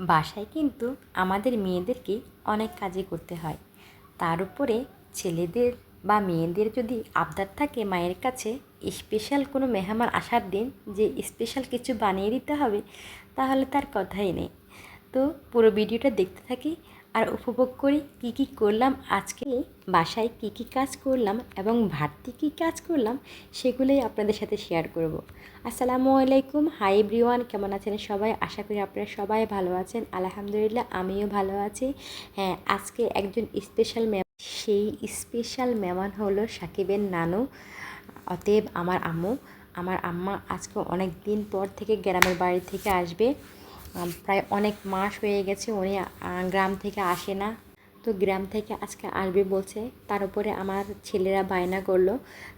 বাসায় কিন্তু আমাদের মেয়েদেরকে অনেক কাজই করতে হয়। তার উপরে ছেলেদের বা মেয়েদের যদি আবদার থাকে মায়ের কাছে স্পেশাল কোনো মেহমান আসার দিন যে স্পেশাল কিছু বানিয়ে দিতে হবে, তাহলে তার কথাই নেই। তো পুরো ভিডিওটা দেখতে থাকি। আর উপভোগ করি কি কি করলাম, আজকে বাসায় কি কি কাজ করলাম এবং ভারতে কী কাজ করলাম সেগুলোই আপনাদের সাথে শেয়ার করব। আসসালামু আলাইকুম। হাই এভরিওয়ান কেমন আছেন সবাই? আশা করি আপনারা সবাই ভালো আছেন। আলহামদুলিল্লাহ, আমিও ভালো আছি। হ্যাঁ আজকে একজন স্পেশাল সেই স্পেশাল মেহমান হলো সাকিবের নানু। অতএব আমার আম্মু, আমার আম্মা আজকে অনেক দিন পর থেকে গ্রামের বাড়ি থেকে আসবে। প্রায় অনেক মাস হয়ে গেছে উনি গ্রাম থেকে আসে না। তো গ্রাম থেকে আজকে আসবে বলছে, তার উপরে আমার ছেলেরা বায়না করল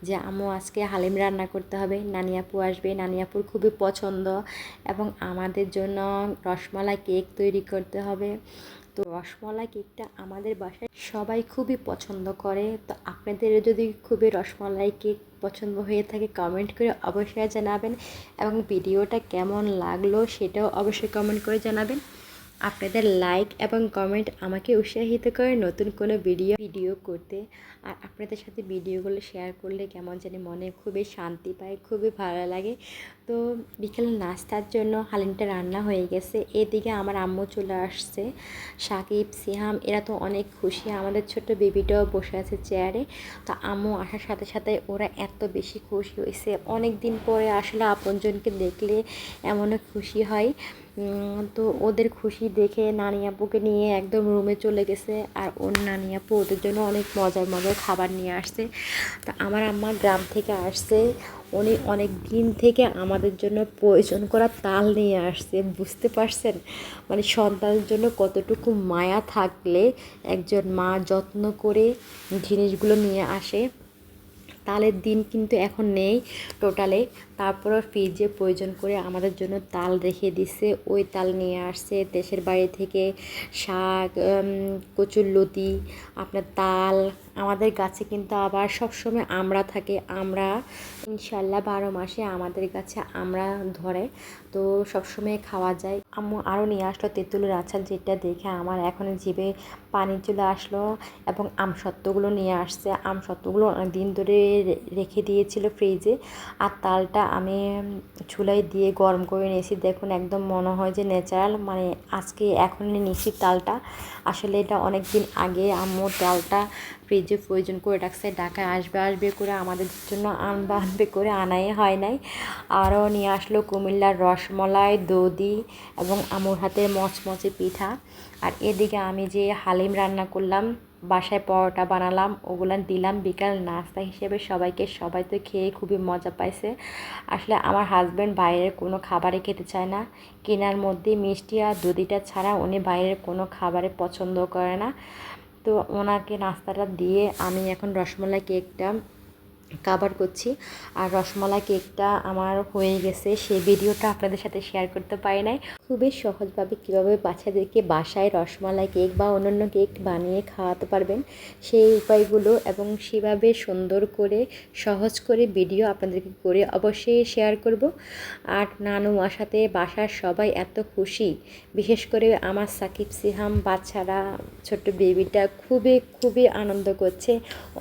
যে আমু আজকে হালিম রান্না করতে হবে। নানিয়াপু আসবে। নানিয়াপুর খুবই পছন্দ এবং আমাদের জন্য রসমালাই কেক তৈরি করতে হবে। তো রসমলাই কেকটা আমাদের বাসায় সবাই খুবই পছন্দ করে। তো আপনাদের যদি খুবই রসমালাই কেক পছন্দ হয়ে থাকে কমেন্ট করে অবশ্যই জানাবেন এবং ভিডিওটা কেমন লাগল সেটাও অবশ্যই কমেন্ট করে জানাবেন। আপনাদের লাইক এবং কমেন্ট আমাকে উৎসাহিত করে নতুন কোনো ভিডিও ভিডিও করতে। আর আপনাদের সাথে ভিডিওগুলো শেয়ার করলে কেমন জানি মনে খুবই শান্তি পায়, খুবই ভালো লাগে। তো বিকেল নাস্তার জন্য হালিমটা রান্না হয়ে গেছে। এদিকে আমার আম্মু চলে আসছে। সাকিব, সিহাম, এরা তো অনেক খুশি। আমাদের ছোট বেবিটাও বসে আছে চেয়ারে তো আম্মু আসার সাথে সাথে ওরা এত বেশি খুশি হয়েছে। অনেক দিন পরে আসলে আপনজনকে দেখলে এমনও খুশি হয়। তো ওদের খুশি দেখে নানি আপুকে নিয়ে একদম রুমে চলে গেছে। আর ওর নানি আপু ওদের জন্য অনেক মজার মজার খাবার নিয়ে আসছে। তো আমার আম্মা গ্রাম থেকে আসছে। উনি অনেক দিন থেকে আমাদের জন্য প্রয়োজন করা তাল নিয়ে আসছে। বুঝতে পারছেন? মানে সন্তানের জন্য কতটুকু মায়া থাকলে একজন মা যত্ন করে জিনিসগুলো নিয়ে আসে। তালের দিন কিন্তু এখন নেই টোটালে। তারপরও ফ্রিজে প্রয়োজন করে আমাদের জন্য তাল রেখে দিছে। ওই তাল নিয়ে আসছে দেশের বাড়ি থেকে শাক কচুর লতি, আপনার তাল আমাদের গাছে কিন্তু আবার সবসময় আমড়া থাকে, আমরা ইনশাল্লাহ বারো মাসে আমাদের গাছে আমরা ধরে। তো সবসময় খাওয়া যায়। আম্মু আরও নিয়ে আসলো তেঁতুলের আচার যেটা দেখে আমার এখন জিভে পানি চলে আসলো এবং আমসত্ত্বগুলো নিয়ে আসছে। আমসত্ত্বগুলো অনেক দিন ধরে রেখে দিয়েছিল ফ্রিজে। আর তালটা আমি চুলায় দিয়ে গরম করে নিয়েছি। দেখুন একদম মনে হয় যে ন্যাচারাল মানে আজকে এখন নিয়েছি তালটা। আসলে এটা অনেক দিন আগে আম্মু তালটা ফ্রিজে প্রয়োজন করে রাখছে, ঢাকায় আসবে আসবে করে আমাদের জন্য আনবে আনবে করে আনাই, হয় নাই। আরও নিয়ে আসলো কুমিল্লার রসমলাই, দধি এবং আমুর হাতের মচমচে পিঠা। আর এদিকে আমি যে হালিম রান্না করলাম, বাসায় পরোটা বানালাম, ওগুলো দিলাম বিকাল নাস্তা হিসেবে সবাইকে, সবাই তো খেয়ে খুবই মজা পাইছে। আসলে আমার হাজব্যান্ড বাইরের কোনো খাবারই খেতে চায় না। কেনার মধ্যে মিষ্টি আর দুধিটা ছাড়া উনি বাইরের কোনো খাবারে পছন্দ করে না। তো ওনাকে নাস্তাটা দিয়ে আমি এখন রসমলাই কেকটা কাভার করছি। আর রসমলাই কেকটা আমার হয়ে গেছে। সেই ভিডিওটা আপনাদের সাথে শেয়ার করতে পারি নাই। খুবই সহজভাবে কীভাবে বাচ্চাদেরকে বাসায় রসমালাই কেক বা অন্যান্য কেক বানিয়ে খাওয়াতে পারবেন, সেই উপায়গুলো এবং সেভাবে সুন্দর করে, সহজ করে ভিডিও আপনাদেরকে করে অবশ্যই শেয়ার করব। আর নানু আসাতে বাসার সবাই এত খুশি। বিশেষ করে আমার সাকিব সিহাম বাচ্চারা, ছোট্ট বেবিটা খুবই খুবই আনন্দ করছে।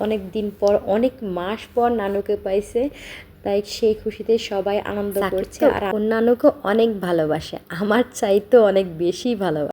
অনেক দিন পর, অনেক মাস পর নানুকে পাইছে তাই সেই খুশিতে সবাই আনন্দ করছে। আর অন্যান্যকে অনেক ভালোবাসে আমার চাইতে অনেক বেশি ভালোবাসে।